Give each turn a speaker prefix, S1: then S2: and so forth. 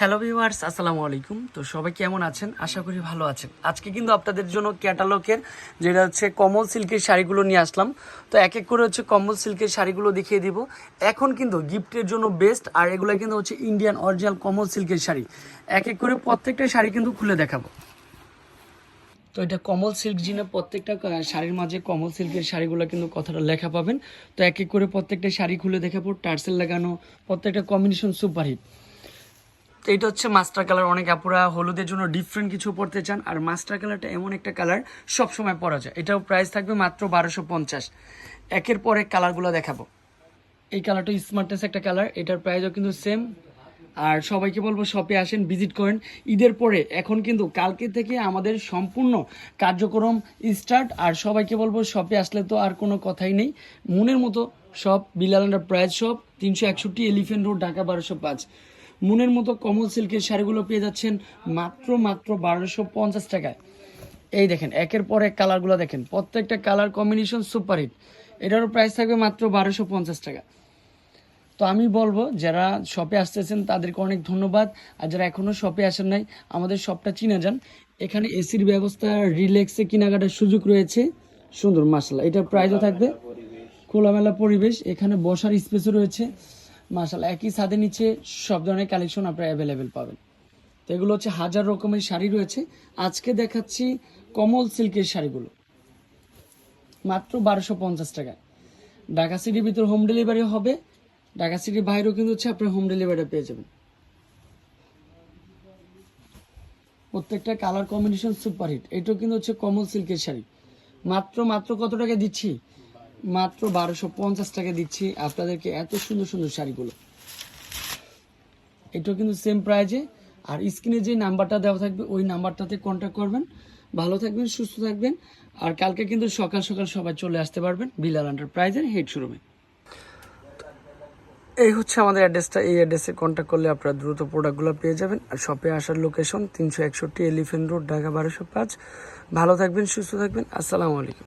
S1: Hello viewers আসসালামু আলাইকুম। তো সবাই কেমন আছেন? আশা করি ভালো আছেন। আজকে কিন্তু আপনাদের জন্য ক্যাটালগের যেটা হচ্ছে কমল সিল্কের শাড়িগুলো নিয়ে আসলাম। তো এক এক করে হচ্ছে কমল সিল্কের শাড়িগুলো দেখিয়ে দিব। এখন কিন্তু গিফটের জন্য বেস্ট আর এগুলো কিন্তু হচ্ছে ইন্ডিয়ান অরিজিনাল কমল সিল্কের শাড়ি। এক এক করে প্রত্যেকটা শাড়ি কিন্তু খুলে দেখাবো। তো এটা কমল সিল্ক জিনে প্রত্যেকটা শাড়ির মাঝে কমল সিল্কের শাড়িগুলো কিন্তু কথাটা লেখা পাবেন। তো এক এক করে প্রত্যেকটা শাড়ি খুলে দেখাবো। টার্সেল লাগানো, প্রত্যেকটা কম্বিনেশন সুপারহিট তো এটা হচ্ছে মাস্টার কালার অনেক আপুরা হলুদের জন্য ডিফারেন্ট কিছু পড়তে চান। আর মাস্টার কালারটা এমন একটা কালার সব সময় পরা যায়। এটাও প্রাইস থাকবে মাত্র বারোশো পঞ্চাশ। একের পর এক কালারগুলো দেখাবো। এই কালারটা স্মার্টেস্ট একটা কালার এটার প্রাইসও কিন্তু সেম আর সবাইকে বলব শপে আসেন ভিজিট করেন। ঈদের পরে এখন কিন্তু কালকে থেকে আমাদের সম্পূর্ণ কার্যক্রম স্টার্ট আর সবাইকে বলব শপে আসলে তো আর কোনো কথাই নেই। মনের মতো শপ বিলাল প্রাইস শপ তিনশো একষট্টি এলিফেন্ট রোড ঢাকা বারোশো পাঁচ। মনের মতো কমল সিল্কের শাড়িগুলো পেয়ে যাচ্ছেন মাত্র মাত্র বারোশো পঞ্চাশ টাকায়। এই দেখেন, একের পর এক কালারগুলো দেখেন। প্রত্যেকটা কালার কম্বিনেশন সুপারহিট এটারও প্রাইস থাকবে মাত্র বারোশো পঞ্চাশ টাকা। তো আমি বলব, যারা শপে আসতেছেন, তাদেরকে অনেক ধন্যবাদ। আর যারা এখনও শপে আসেন নাই, আমাদের শপটা চিনে যান। এখানে এসির ব্যবস্থা, রিল্যাক্সে কেনাকাটার সুযোগ রয়েছে। সুন্দর মাসাল্লাহ এটার প্রাইসও থাকবে। খোলামেলা পরিবেশ। এখানে বসার স্পেসও রয়েছে। মাসাল্লাহ একই ছাদের নিচে সব ধরনের কালেকশন আপনারা অ্যাভেলেবেল পাবেন। তো এগুলো হচ্ছে হাজার রকমের শাড়ি রয়েছে। আজকে দেখাচ্ছি কমল সিল্কের শাড়িগুলো। মাত্র বারোশো পঞ্চাশ টাকায় ঢাকা সিটির ভিতর হোম ডেলিভারি হবে। ঢাকা সিটির বাইরেও কিন্তু হচ্ছে আপনার হোম ডেলিভারি পেয়ে যাবেন। প্রত্যেকটা কালার কম্বিনেশন সুপারহিট এটাও কিন্তু হচ্ছে কমল সিল্কের শাড়ি। মাত্র মাত্র কত টাকা দিচ্ছি? মাত্র বারোশো পঞ্চাশ টাকা দিচ্ছি। আপনাদেরকে এত সুন্দর সুন্দর শাড়িগুলো। এটাও কিন্তু সেম প্রাইজে আর স্ক্রিনে যে নাম্বারটা দেওয়া থাকবে, ওই নাম্বারটাতে কন্ট্যাক্ট করবেন। ভালো থাকবেন, সুস্থ থাকবেন। আর কালকে কিন্তু সকাল সকাল সবাই চলে আসতে পারবেন বিলাল এন্টারপ্রাইজের হেড শোরুমে এই হচ্ছে আমাদের অ্যাড্রেসটা এই অ্যাড্রেসে কন্ট্যাক্ট করলে আপনারা দ্রুত প্রোডাক্টগুলো পেয়ে যাবেন। আর শপে আসার লোকেশন তিনশো একষট্টি এলিফেন্ট রোড ঢাকা বারোশো পাঁচ। ভালো থাকবেন, সুস্থ থাকবেন। আসসালামু আলাইকুম।